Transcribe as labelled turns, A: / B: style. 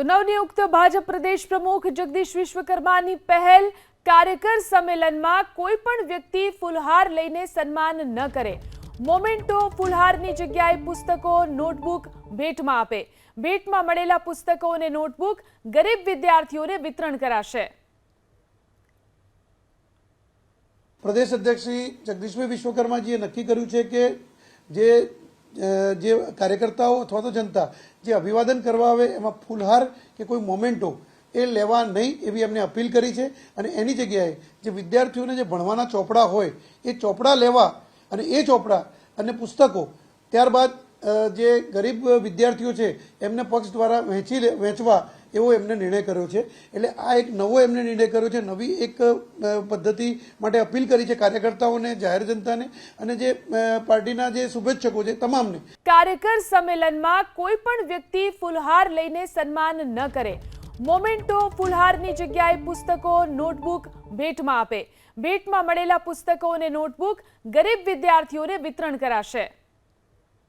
A: તો નવનિયુક્ત ભાજપ પ્રદેશ પ્રમુખ જગદીશ વિશ્વકર્માની પહેલ કાર્યકર સંમેલનમાં કોઈ પણ વ્યક્તિ ફુલહાર લઈને સન્માન ન કરે. મોમેન્ટો ફુલહારની જગ્યાએ પુસ્તકો, નોટબુક ભેટમાં આપે. ભેટમાં મળેલા પુસ્તકો અને નોટબુક ગરીબ વિદ્યાર્થીઓને વિતરણ કરાશે.
B: પ્રદેશ અધ્યક્ષ શ્રી જગદીશભાઈ વિશ્વકર્માજીએ નક્કી કર્યું છે કે જે જે કાર્યકર્તાઓ અથવા તો જનતા જે અભિવાદન કરવા આવે, એમાં ફૂલહાર કે કોઈ મોમેન્ટો એ લેવા નહીં એવી એમને અપીલ કરી છે. અને એની જગ્યાએ જે વિદ્યાર્થીઓને જે ભણવાના ચોપડા હોય, એ ચોપડા લેવા અને એ ચોપડા અને પુસ્તકો ત્યારબાદ જે ગરીબ વિદ્યાર્થીઓ છે, એમને પક્ષ દ્વારા વહેંચી વહેંચવા એવો એમને નિર્ણય કર્યો છે. એટલે આ એક નવો એમને નિર્ણય કર્યો છે. નવી એક પદ્ધતિ માટે અપીલ કરી છે કાર્યકર્તાઓને, જાહેર જનતાને અને જે પાર્ટીના જે શુભેચ્છકો છે તમામને.
A: કાર્યકર સંમેલનમાં કોઈ પણ વ્યક્તિ ફુલહાર લઈને સન્માન ન કરે. મોમેન્ટો ફુલહારની જગ્યાએ પુસ્તકો, નોટબુક ભેટમાં આપે. ભેટમાં મળેલા પુસ્તકો અને નોટબુક ગરીબ વિદ્યાર્થીઓને વિતરણ કરાશે.